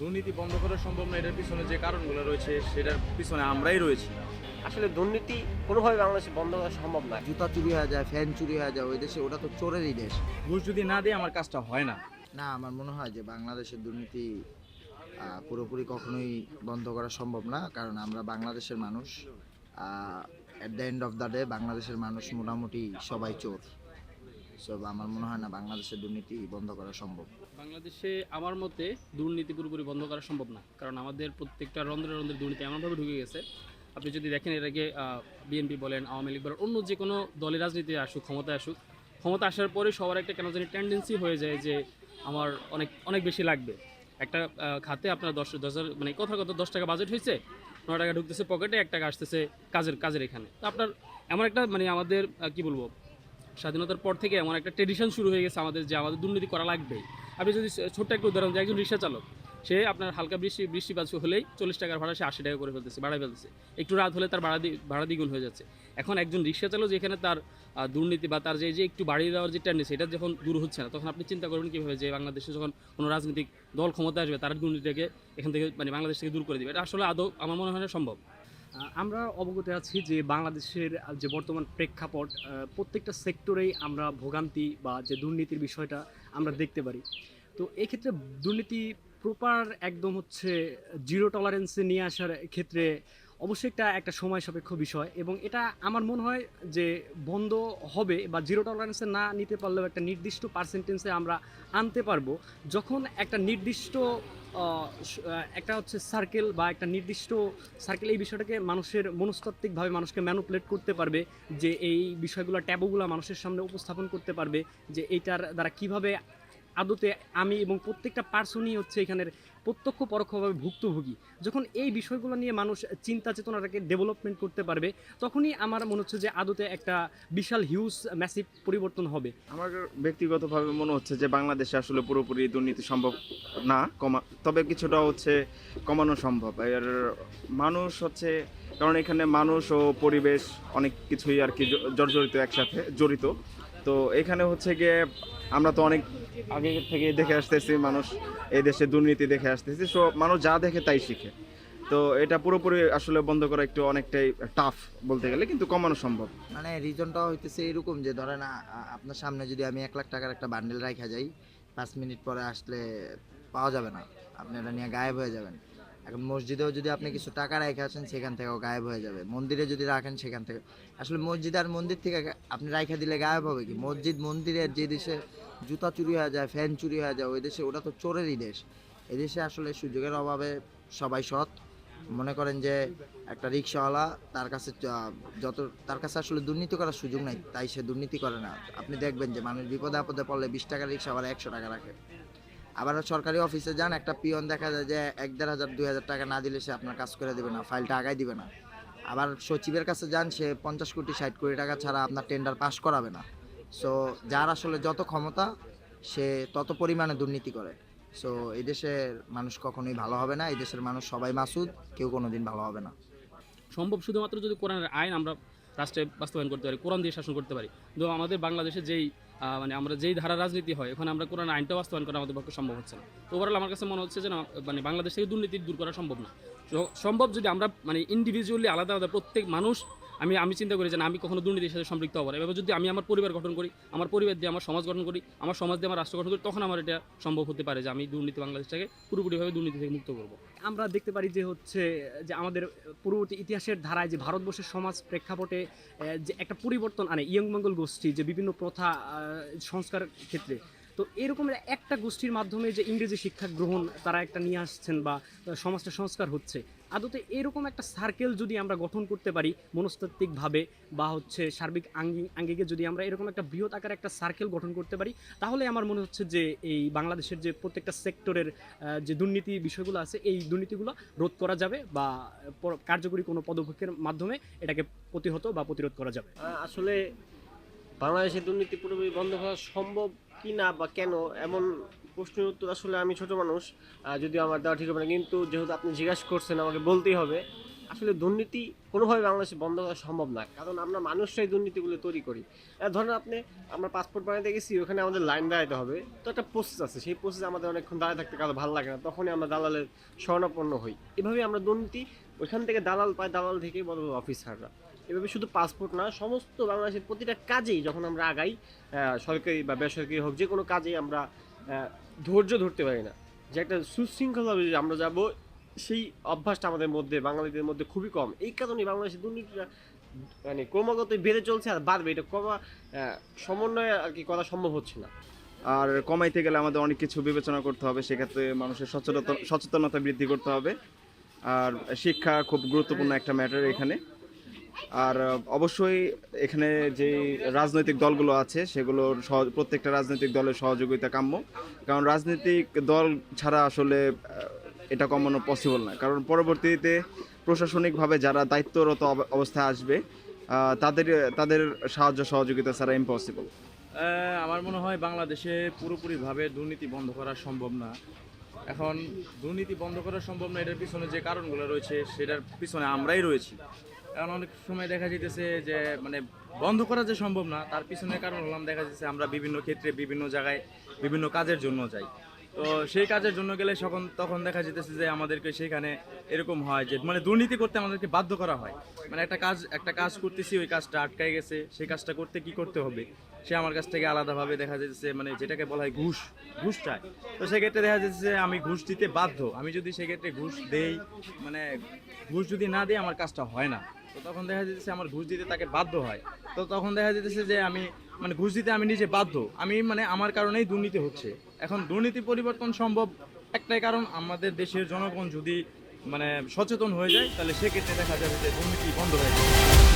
দুর্নীতি বন্ধ করা সম্ভব না এটার পিছনে যে কারণগুলো রয়েছে সেটার পিছনে আমরাই রয়েছি। আসলে দুর্নীতি কোনোভাবে বাংলাদেশে বন্ধ করা সম্ভব না। জুতা চুরি হয়ে যায় ফ্যান চুরি হয়ে যায় ওই দেশে ওটা তো চোরেরই দেশ। ঘুষ যদি না দিয়ে আমার কাজটা হয় না। না আমার মনে হয় যে বাংলাদেশের দুর্নীতি পুরোপুরি কখনোই বন্ধ করা সম্ভব না কারণ আমরা বাংলাদেশের মানুষ at the end of the day বাংলাদেশের মানুষ মোটামুটি সবাই চোর। আমার মনে হয় না বাংলাদেশের দুর্নীতি বন্ধ করা সম্ভব। বাংলাদেশে আমার মতে দুর্নীতি পুরোপুরি বন্ধ করা সম্ভব না। কারণ আমাদের প্রত্যেকটা রন্ধ্রে রন্ধ্রে দুর্নীতি এমনভাবে ঢুকে গেছে। আপনি যদি দেখেন এর আগে বিএনপি বলেন, আওয়ামী লীগ বলেন, অন্য যে কোনো দলের রাজনীতি আসুক, ক্ষমতায় আসুক, ক্ষমতা আসার পরে সবার একটা কেন জানি টেন্ডেন্সি হয়ে যায় যে আমার অনেক অনেক বেশি লাগবে। একটা খাতে আপনার দশ দশ মানে কথা কথা দশ টাকা বাজেট হয়েছে নয় টাকা ঢুকতেছে পকেটে এক টাকা আসতেছে কাজের কাজের এখানে। তো আপনার এমন একটা মানে আমাদের কি বলব স্বাধীনতার পর থেকে এমন একটা ট্রেডিশন শুরু হয়ে গেছে আমাদের যে আমাদের দুর্নীতি করা লাগবে আপনি যদি ছোট্ট একটা উদাহরণ দিই, একজন রিক্সা চালক সে আপনার হালকা বৃষ্টি বৃষ্টিপাত হলেই চল্লিশ টাকার ভাড়া সে আশি টাকা করে ফেলতেছে বাড়াই ফেলতেছে। একটু রাত হলে তার ভাড়া ভাড়া দ্বিগুণ হয়ে যাচ্ছে। এখন একজন রিক্সা চালক যেখানে তার দুর্নীতি বা তার যে যে একটু বাড়িয়ে দেওয়ার যে টেন্ডেন্সি এটা যখন দূর হচ্ছে না তখন আপনি চিন্তা করবেন কীভাবে যে বাংলাদেশে যখন কোনো রাজনৈতিক দল ক্ষমতা আসবে তারা দুর্নীতিটাকে এখান থেকে মানে বাংলাদেশ থেকে দূর করে দেবে। এটা আসলে আদৌ আমার মনে হয় সম্ভব। আমরা অবগত আছি যে বাংলাদেশের যে বর্তমান প্রেক্ষাপট প্রত্যেকটা সেক্টরেই আমরা ভোগান্তি বা যে দুর্নীতির বিষয়টা আমরা দেখতে পারি। তো এক্ষেত্রে দুর্নীতি প্রপার একদম হচ্ছে জিরো টলারেন্সে নিয়ে আসার ক্ষেত্রে অবশ্যই একটা একটা সময় সাপেক্ষ বিষয় এবং এটা আমার মনে হয় যে বন্ধ হবে বা জিরো টলারেন্সে না নিতে পারলেও একটা নির্দিষ্ট পার্সেন্টেন্সে আমরা আনতে পারব। যখন একটা নির্দিষ্ট একটা হচ্ছে সার্কেল বা একটা নির্দিষ্ট সার্কেল এই বিষয়টাকে মানুষের মনস্তাত্ত্বিকভাবে মানুষকে ম্যানুপুলেট করতে পারবে, যে এই বিষয়গুলো ট্যাবোগুলো মানুষের সামনে উপস্থাপন করতে পারবে, যে এইটার দ্বারা কীভাবে আদতে আমি এবং প্রত্যেকটা পার্সনই হচ্ছে এখানের প্রত্যক্ষ পরোক্ষভাবে ভুক্তভোগী। যখন এই বিষয়গুলো নিয়ে মানুষ চিন্তা চেতনাটাকে ডেভেলপমেন্ট করতে পারবে, তখনই আমার মনে হচ্ছে যে আদতে একটা বিশাল হিউজ ম্যাসিভ পরিবর্তন হবে। আমার ব্যক্তিগতভাবে মনে হচ্ছে যে বাংলাদেশে আসলে পুরোপুরি দুর্নীতি সম্ভব না, কমা তবে কিছুটা হচ্ছে কমানো সম্ভব। এর মানুষ হচ্ছে, কারণ এখানে মানুষ ও পরিবেশ অনেক কিছুই আর কি জর্জরিত একসাথে জড়িত। তো এখানে হচ্ছে গিয়ে আমরা তো অনেক আগে থেকে দেখে আসতেছি, মানুষ এই দেশে দুর্নীতি দেখে আসতেছি সো মানুষ যা দেখে তাই শিখে। তো এটা পুরোপুরি আসলে বন্ধ করা একটু অনেকটাই টাফ বলতে গেলে, কিন্তু কমানো সম্ভব। মানে রিজনটা হইতেছে এরকম যে, ধরেন আপনার সামনে যদি আমি এক লাখ টাকার একটা বান্ডেল রাখা যাই, পাঁচ মিনিট পরে আসলে পাওয়া যাবে না। আপনি এটা নিয়ে গায়েব হয়ে যাবেন। এখন মসজিদেও যদি আপনি কিছু টাকা রেখে আসেন, সেখান থেকেও গায়েব হয়ে যাবে। মন্দিরে যদি রাখেন, সেখান থেকে। আসলে মসজিদ আর মন্দির থেকে আপনি রাখা দিলে গায়েব হবে কি? মসজিদ মন্দিরের যে দেশে জুতা চুরি হয়ে যায়, ফ্যান চুরি হয়ে যায়, ওই দেশে ওটা তো চোরেরই দেশ। এদেশে আসলে সুযোগের অভাবে সবাই সৎ। মনে করেন যে একটা রিক্সাওয়ালা তার কাছে যত, তার কাছে আসলে দুর্নীতি করার সুযোগ নাই, তাই সে দুর্নীতি করে না। আপনি দেখবেন যে মানুষ বিপদে আপদে পড়লে বিশ টাকা রিক্সাওয়ালা একশো টাকা রাখে। আবার সরকারি অফিসে যান, একটা পিয়ন দেখা যায় যে এক দেড় হাজার, দুই হাজার টাকা না দিলে সে আপনার কাজ করে দেবে না, ফাইলটা আগাই দিবে না। আবার সচিবের কাছে যান, সে পঞ্চাশ কোটি, ষাট কোটি টাকা ছাড়া আপনার টেন্ডার পাস করাবে না। সো যার আসলে যত ক্ষমতা, সে তত পরিমাণে দুর্নীতি করে। সো এই দেশের মানুষ কখনোই ভালো হবে না, এই দেশের মানুষ সবাই মাসুদ, কেউ কোনো দিন ভালো হবে না। সম্ভব শুধুমাত্র যদি কোরআনের আইন আমরা রাষ্ট্রে বাস্তবায়ন করতে পারি, কোরআন দিয়ে শাসন করতে পারি। কিন্তু আমাদের বাংলাদেশে যেই মানে আমরা যেই ধারা রাজনীতি হয়, এখন আমরা কোরআন আইনটা বাস্তবায়ন করা আমাদের পক্ষে সম্ভব হচ্ছে না। তো ওভারঅল আমার কাছে মনে হচ্ছে যে মানে বাংলাদেশ থেকে দুর্নীতি দূর করা সম্ভব না। সম্ভব যদি আমরা মানে ইন্ডিভিজুয়ালি আলাদা আলাদা প্রত্যেক মানুষ আমি আমি চিন্তা করি যে না, আমি কখনো দুর্নীতির সাথে সম্পৃক্ত হব এবার যদি আমি আমার পরিবার গঠন করি আমার পরিবার দিয়ে আমার সমাজ গঠন করি আমার সমাজ দিয়ে আমার রাষ্ট্র গঠন করি তখন আমার এটা সম্ভব হতে পারে যে আমি দুর্নীতি বাংলাদেশটাকে পুরোপুরিভাবে দুর্নীতি থেকে মুক্ত করব। আমরা দেখতে পারি যে হচ্ছে যে আমাদের পূর্ববর্তী ইতিহাসের ধারায় যে ভারতবর্ষের সমাজ প্রেক্ষাপটে যে একটা পরিবর্তন আনে ইয়ং বেঙ্গল গোষ্ঠী যে বিভিন্ন প্রথা সংস্কার ক্ষেত্রে। তো এরকম একটা গোষ্ঠীর মাধ্যমে যে ইংরেজি শিক্ষা গ্রহণ তারা একটা নিয়ে আসছেন বা সমাজটা সংস্কার হচ্ছে আদতে এরকম একটা সার্কেল যদি আমরা গঠন করতে পারি মনস্তাত্ত্বিকভাবে বা হচ্ছে সার্বিক আঙ্গি আঙ্গিকে যদি আমরা এরকম একটা বৃহৎ আকারে একটা সার্কেল গঠন করতে পারি, তাহলে আমার মনে হচ্ছে যে এই বাংলাদেশের যে প্রত্যেকটা সেক্টরের যে দুর্নীতি বিষয়গুলো আছে, এই দুর্নীতিগুলো রোধ করা যাবে বা কার্যকরী কোনো পদক্ষেপের মাধ্যমে এটাকে প্রতিহত বা প্রতিরোধ করা যাবে। আসলে বাংলাদেশে দুর্নীতি পুরোপুরি বন্ধ করা সম্ভব কি না বা কেন এমন প্রশ্নের উত্তর আসলে আমি ছোট মানুষ যদি আমার দেওয়া ঠিক হবে না, কিন্তু যেহেতু আপনি জিজ্ঞাসা করছেন, আমাকে বলতেই হবে। আসলে দুর্নীতি কোনোভাবে বাংলাদেশে বন্ধ করা সম্ভব না, কারণ আমরা মানুষরাই দুর্নীতিগুলো তৈরি করি। ধরেন আপনি, আমরা পাসপোর্ট বানাতে গেছি, ওখানে আমাদের লাইন দাঁড়াতে হবে। তো একটা প্রসেস আছে, সেই প্রসেসে আমাদের অনেকক্ষণ দাঁড়িয়ে থাকতে কারও ভালো লাগে না, তখনই আমরা দালালের শরণাপন্ন হই। এভাবে আমরা দুর্নীতি, ওইখান থেকে দালাল পাই দালাল থেকেই বড় বড় অফিসাররা এভাবে শুধু পাসপোর্ট না, সমস্ত বাংলাদেশের প্রতিটা কাজেই যখন আমরা আগাই সরকারি বা বেসরকারি হোক যে কোনো কাজেই আমরা ধৈর্য ধরতে পারি না। যে একটা সুশৃঙ্খলভাবে যে আমরা যাব, সেই অভ্যাসটা আমাদের মধ্যে, বাঙালিদের মধ্যে খুবই কম। এই কারণে বাংলাদেশের দুর্নীতিটা মানে ক্রমাগত বেড়ে চলছে আর বাড়বে। এটা কমা সমন্বয়ে আর কি করা সম্ভব হচ্ছে না। আর কমাইতে গেলে আমাদের অনেক কিছু বিবেচনা করতে হবে। সেক্ষেত্রে মানুষের সচেতনতা সচেতনতা বৃদ্ধি করতে হবে। আর শিক্ষা খুব গুরুত্বপূর্ণ একটা ম্যাটার এখানে। আর অবশ্যই এখানে যে রাজনৈতিক দলগুলো আছে, সেগুলোর প্রত্যেকটা রাজনৈতিক দলের সহযোগিতা কাম্য। কারণ রাজনৈতিক দল ছাড়া আসলে এটা কমানো পসিবল না। কারণ পরবর্তীতে প্রশাসনিকভাবে যারা দায়িত্বরত অব- অবস্থায় আসবে তাদের তাদের সাহায্য সহযোগিতা ছাড়া ইম্পসিবল আমার মনে হয় বাংলাদেশে পুরোপুরিভাবে দুর্নীতি বন্ধ করা সম্ভব না। এখন দুর্নীতি বন্ধ করা সম্ভব না, এটার পিছনে যে কারণগুলো রয়েছে, সেটার পিছনে আমরাই রয়েছি। কারণ অনেক সময় দেখা যেতেছে যে মানে বন্ধ করা যে সম্ভব না, তার পিছনে কারণ হলাম দেখা যাচ্ছে আমরা বিভিন্ন ক্ষেত্রে বিভিন্ন জায়গায় বিভিন্ন কাজের জন্য যাই। তো সেই কাজের জন্য গেলে তখন তখন দেখা যেতেছে যে আমাদেরকে সেখানে এরকম হয় যে মানে দুর্নীতি করতে আমাদেরকে বাধ্য করা হয়। মানে একটা কাজ একটা কাজ করতেছি, ওই কাজটা আটকায় গেছে, সেই কাজটা করতে কি করতে হবে? সে আমার কাছ থেকে আলাদাভাবে দেখা যাচ্ছে মানে যেটাকে বলা হয় ঘুষ ঘুষ চায় তো সেক্ষেত্রে দেখা যাচ্ছে যে আমি ঘুষ দিতে বাধ্য। আমি যদি সেক্ষেত্রে ঘুষ দেই মানে ঘুষ যদি না দিই, আমার কাজটা হয় না। তো তখন দেখা যেতেছে আমার ঘুষ দিতে তাকে বাধ্য হয়। তো তখন দেখা যেতেছে যে আমি মানে ঘুষ দিতে আমি নিজে বাধ্য। আমি মানে আমার কারণেই দুর্নীতি হচ্ছে। এখন দুর্নীতি পরিবর্তন সম্ভব একটাই কারণ, আমাদের দেশের জনগণ যদি মানে সচেতন হয়ে যায়, তাহলে সেক্ষেত্রে দেখা যাবে যে দুর্নীতি বন্ধ হয়ে যাবে।